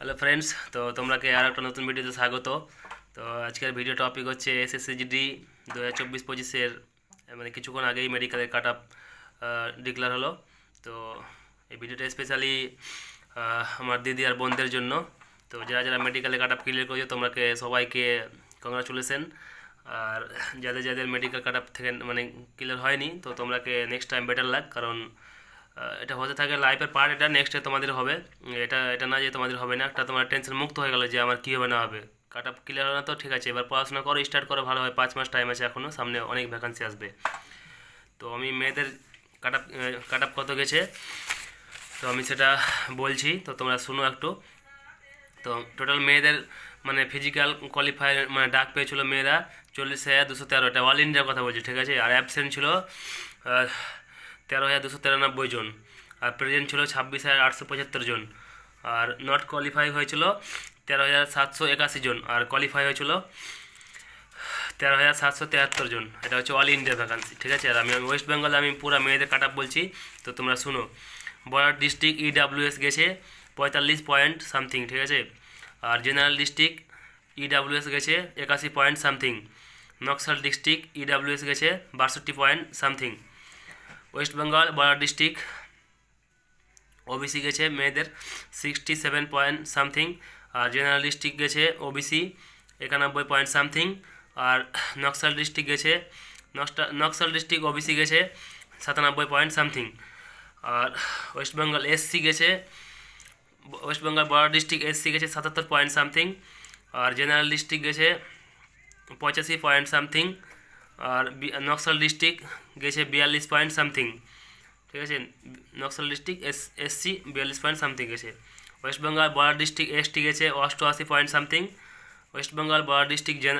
Hello friends তো তোমরাকে আর একটা নতুন ভিডিওতে স্বাগত। তো আজকের ভিডিও টপিক হচ্ছে এসএসসিজিডি দু হাজার চব্বিশ পঁচিশের মানে কিছুক্ষণ আগেই মেডিকেলের কাট আপ ডিক্লার হলো। তো এই ভিডিওটা স্পেশালি আমার দিদি আর বোনদের জন্য। তো যারা যারা মেডিকেলে কাট আপ ক্লিয়ার করেছে, তোমরাকে সবাইকে কংগ্রাচুলেশন আর যাদের যাদের মেডিকেল কাট আপ থেকে মানে ক্লিয়ার হয়নি, তো তোমরাকে নেক্সট টাইম বেটার লাগ কারণ এটা হতে থাকে লাইফের পার্ট এটা নেক্সটে তোমাদের হবে। এটা এটা না যে তোমাদের হবে না, একটা তোমার টেনশন মুক্ত হয়ে গেল যে আমার কী হবে না হবে। কাট আপ ক্লিয়ার হবে না তো ঠিক আছে, এবার পড়াশোনা করো স্টার্ট করো, ভালো হয়। পাঁচ মাস টাইম আছে এখনও সামনে অনেক ভ্যাকান্সি আসবে। তো আমি মেয়েদের কাট আপ কাট আপ কত গেছে? তো আমি সেটা বলছি, তো তোমরা শুনো একটু। তো টোটাল মেয়েদের মানে ফিজিক্যাল কোয়ালিফায়ার মানে ডাক পেয়েছিল মেয়েরা চল্লিশ হাজার দুশো তেরো, এটা অল ইন্ডিয়ার কথা বলছি, ঠিক আছে? আর অ্যাবসেন্ট ছিল তেরো হাজার দুশো তিরানব্বই জন। আর প্রেজেন্ট ছিল ছাব্বিশ হাজার আটশো পঁচাত্তর জন। আর নট কোয়ালিফাই হয়েছিল তেরো হাজার সাতশো একাশি জন। আর কোয়ালিফাই হয়েছিল তেরো হাজার সাতশো তেহাত্তর জন। এটা হচ্ছে অল ইন্ডিয়া ভ্যাকান্সি ঠিক আছে? আর আমি ওয়েস্ট বেঙ্গলে আমি পুরো মেয়েদের কাট বলছি, তো তোমরা শুনো। বর্ডার ডিস্ট্রিক্ট ইডাব্লিউএস গেছে পঁয়তাল্লিশ পয়েন্ট সামথিং ঠিক আছে? আর জেনারেল ডিস্ট্রিক্ট ইডাব্লিউএস গেছে একাশি point something Naxal district EWS গেছে বাষট্টি point something West Bengal border district. OBC গেছে, মেয়েদের সিক্সটি সেভেন পয়েন্ট সামথিং আর জেনারেল ডিস্ট্রিক্ট গেছে ওবিসি একানব্বই পয়েন্ট সামথিং আর নকশাল ডিস্ট্রিক্ট গেছে নকশাল ডিস্ট্রিক্ট ওবিসি গেছে সাতানব্বই পয়েন্ট সামথিং আর ওয়েস্ট বেঙ্গল এসসি গেছে, West Bengal border district SC গেছে সাতাত্তর পয়েন্ট সামথিং আর জেনারেল ডিস্ট্রিক্ট গেছে পঁচাশি পয়েন্ট সামথিং আর নকশাল ডিস্ট্রিক্ট গেছে বিয়াল্লিশ পয়েন্ট সামথিং, ঠিক আছে? নকশাল ডিস্ট্রিক্ট এস, এসসি বিয়াল্লিশ পয়েন্ট সামথিং গেছে। West Bengal border district ST গেছে অষ্টআশি point something. West Bengal border district gen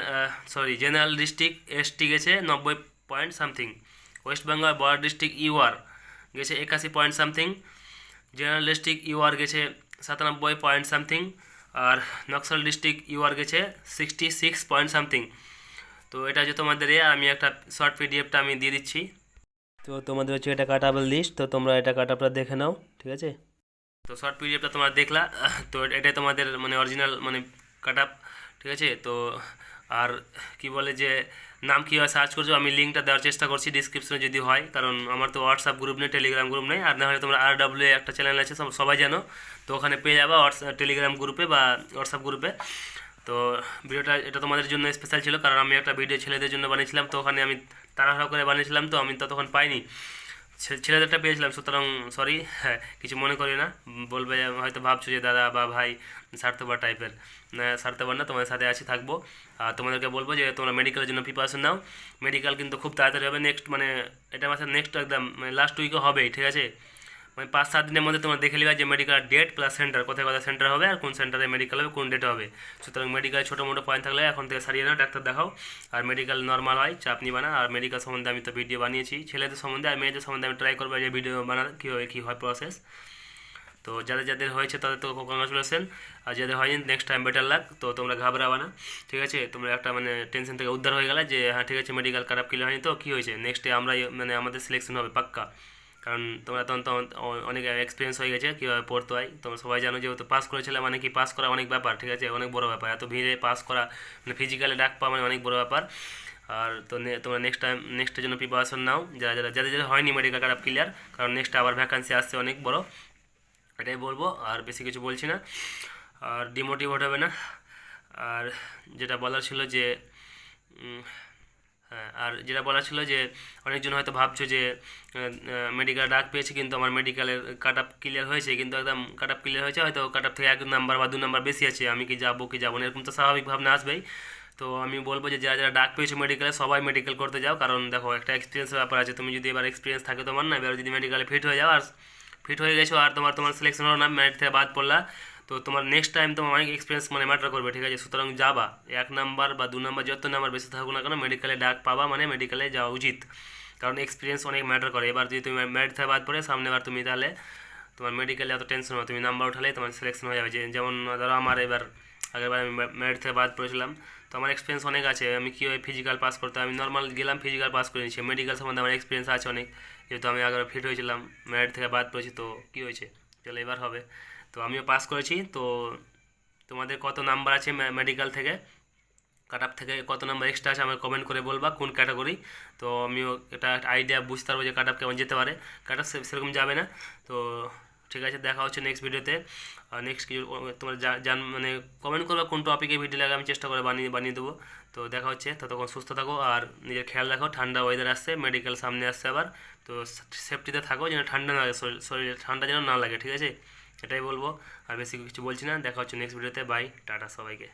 sorry, general district ST গেছে নব্বই point something. West Bengal border district UR গেছে একাশি point something. General district UR গেছে সাতানব্বই পয়েন্ট সামথিং। আর নকশাল ডিস্ট্রিক্ট ইউআর গেছে সিক্সটি সিক্স পয়েন্ট সামথিং। তো এটা হচ্ছে তোমাদের এ, আমি একটা শর্ট পিডিএফটা আমি দিয়ে দিচ্ছি। তো তোমাদের হচ্ছে এটা কাটাবেল লিস্ট তো তোমরা এটা কাটাপটা দেখে নাও, ঠিক আছে? তো শর্ট পিডিএফটা তোমরা দেখলা, তো এটাই তোমাদের মানে অরিজিনাল মানে কাট আপ ঠিক আছে? তো আর কি বলে যে, নাম কীভাবে সার্চ করছ, আমি লিঙ্কটা দেওয়ার চেষ্টা করছি ডিসক্রিপশনে যদি হয়, কারণ আমার তো হোয়াটসঅ্যাপ গ্রুপ নেই টেলিগ্রাম গ্রুপ নেই, আর না হলে তোমরা আর ডাব্লিউ একটা চ্যানেল আছে, সব- সবাই জানো। তো ওখানে পেয়ে যাবা হোয়াটসঅ্যাপ টেলিগ্রাম গ্রুপে বা হোয়াটসঅ্যাপ গ্রুপে তো ভিডিওটা এটা তোমাদের জন্য স্পেশাল ছিল, কারণ আমি একটা ভিডিও ছেলেদের জন্য বানিয়েছিলাম, তো ওখানে আমি তাড়াহুড়ো করে বানিয়েছিলাম, তো আমি ততক্ষণ পাইনি। ছেলেদেরটা পেয়েছিলাম, সুতরাং সরি হ্যাঁ কিছু মনে করি না। বলবে হয়তো ভাবছ যে, দাদা বা ভাই স্বার্থপর টাইপের স্বার্থপর না, তোমাদের সাথে আছি, থাকব। আর তোমাদেরকে বলব যে, তোমরা মেডিকেলের জন্য প্রিপারেশন নাও। মেডিকেল কিন্তু খুব তাড়াতাড়ি হবে নেক্সট মানে এটা মাসের নেক্সট একদম মানে লাস্ট উইকও হবেই, ঠিক আছে? মানে পাঁচ সাত দিনের মধ্যে তোমরা দেখে নেবে যে মেডিকেল ডেট প্লাস সেন্টার কোথায় কোথায় সেন্টার হবে আর কোন সেন্টারে মেডিকেল হবে, কোন ডেট হবে। সুতরাং মেডিকেল ছোটো মোটো পয়েন্ট থাকলে এখন থেকে সারিয়ে নাও, ডাক্তার দেখাও। আর মেডিকেল নর্মাল হয়, চাপ নিবা না। আর মেডিকেল সম্বন্ধে আমি তো ভিডিও বানিয়েছি, ছেলেদের সম্বন্ধে আর মেয়েদের সম্বন্ধে আমি ট্রাই করব যে ভিডিও বানাতে কী হয় কী হয় প্রসেস তো যাদের যাদের হয়েছে তাদের তো কংগ্রাচুলেশন আর যাদের হয়নি নেক্সট টাইম বেটার লাগ তো তোমরা ঘাবড়াবা না, ঠিক আছে? তোমরা একটা মানে টেনশন থেকে উদ্ধার হয়ে গেলে যে হ্যাঁ ঠিক আছে মেডিকেল খারাপ কিলে হয়নি তো, কী হয়েছে? নেক্সটে আমরা মানে আমাদের সিলেকশন হবে, পাক্কা। কারণ তোমরা তখন অ- অনেক এক্সপিরিয়েন্স হয়ে গেছে, কীভাবে পড়তে হয়। তোমরা সবাই জানো যেহেতু পাস করেছিলে মানে কি পাস করা অনেক ব্যাপার, ঠিক আছে? অনেক বড় ব্যাপার। এত ভিড়ে পাস করা মানে ফিজিক্যালে ডাক পাওয়া মানে অনেক বড় ব্যাপার। আর তো তোমরা নেক্সট টাইম নেক্সটের জন্য প্রিপারেশন নাও। যারা যারা যাদের যাদের হয়নি মেডিকেল খারাপ ক্লিয়ার কারণ নেক্সট আবার ভ্যাকান্সি আসছে অনেক বড়। এটাই বলব, আর বেশি কিছু বলছি না। আর ডিমোটিভেট হবে না। আর যেটা বলার ছিল যে হ্যাঁ আর যেটা বলার ছিল যে অনেকজন হয়তো ভাবছ যে মেডিকেল ডাক পেয়েছে কিন্তু আমার মেডিকেলের কাট আপ ক্লিয়ার হয়েছে, কিন্তু একদম কাট আপ ক্লিয়ার হয়েছে, হয়তো কাট আপ থেকে এক নাম্বার বা দু নাম্বার বেশি আছে, আমি কি যাব কি যাব না, এরকম তো স্বাভাবিক ভাবনা আসবেই। তো আমি বলব যে যারা যারা ডাক পেয়েছ মেডিকেলে সবাই মেডিকেল করতে যাও, কারণ দেখো একটা এক্সপিরিয়েন্স ব্যাপার আছে, তুমি যদি এবার এক্সপিরিয়েন্স থাকে তোমার না, এবার যদি মেডিকেলে ফিট হয়ে যাও, আর ফিট হয়ে গেছো, আর তোমার তোমার সিলেকশন হলো না ম্যারিট থেকে বাদ পড়লা তো তোমার নেক্সট টাইম তোমার অনেক এক্সপিরিয়েন্স মানে ম্যাটার করবে, ঠিক আছে? সুতরাং যাবা। এক নাম্বার বা দু নাম্বার যত নাম্বার বেশি থাকুক না কেন মেডিকেলে ডাক পাবা মানে মেডিকেলে যাওয়া উচিত। কারণ এক্সপিরিয়েন্স অনেক ম্যাটার করে। এবার যদি তুমি ম্যারিট থেকে বাদ পড়ে, সামনে এবার তুমি তাহলে তোমার মেডিকেলে এত টেনশন হবে তুমি নাম্বার উঠালে তোমার সিলেকশন হয়ে যাবে। যেমন ধরো আমার এবার, আগেরবার আমি ম্যারিট থেকে বাদ পড়েছিলাম, তো আমার এক্সপিরিয়েন্স অনেক আছে। আমি কীভাবে ফিজিক্যাল পাস করতে আমি নর্মাল গেলাম ফিজিক্যাল পাস করে নিয়েছি। মেডিকেল সম্বন্ধে আমার এক্সপিরিয়েন্স আছে অনেক। যেহেতু আমি আগের ফিট হয়েছিলাম ম্যারিট থেকে বাদ পড়েছি, তো কী হয়েছে? চলো এবার হবে। তো আমিও পাস করেছি। তো তোমাদের কত নাম্বার আছে মেডিকেল থেকে? কাট আপ থেকে কত নাম্বার এক্সট্রা আছে আমাকে কমেন্ট করে বলবা কোন ক্যাটাগরি তো আমিও এটা আইডিয়া বুঝতে পারব যে কাট আপ কেমন যেতে পারে। কাট আপ সেরকম যাবে না। তো ঠিক আছে, দেখা হচ্ছে নেক্সট ভিডিওতে আর নেক্সট কিছু তোমার জান মানে কমেন্ট করবে কোন টপিকে ভিডিও লাগে আমি চেষ্টা করে বানিয়ে বানিয়ে দেবো। তো দেখা হচ্ছে, ততক্ষণ সুস্থ থাকো আর নিজের খেয়াল রাখো, ঠান্ডা ওয়েদার আসছে মেডিকেল সামনে আসছে আবার। তো সেফটিতে থাকো, যেন ঠান্ডা না লাগে শরীরে ঠান্ডা যেন না লাগে, ঠিক আছে? এটাই বলব। আর বেশি কিছু বলছি না। দেখা হচ্ছে নেক্সট ভিডিওতে বাই টাটা সবাইকে।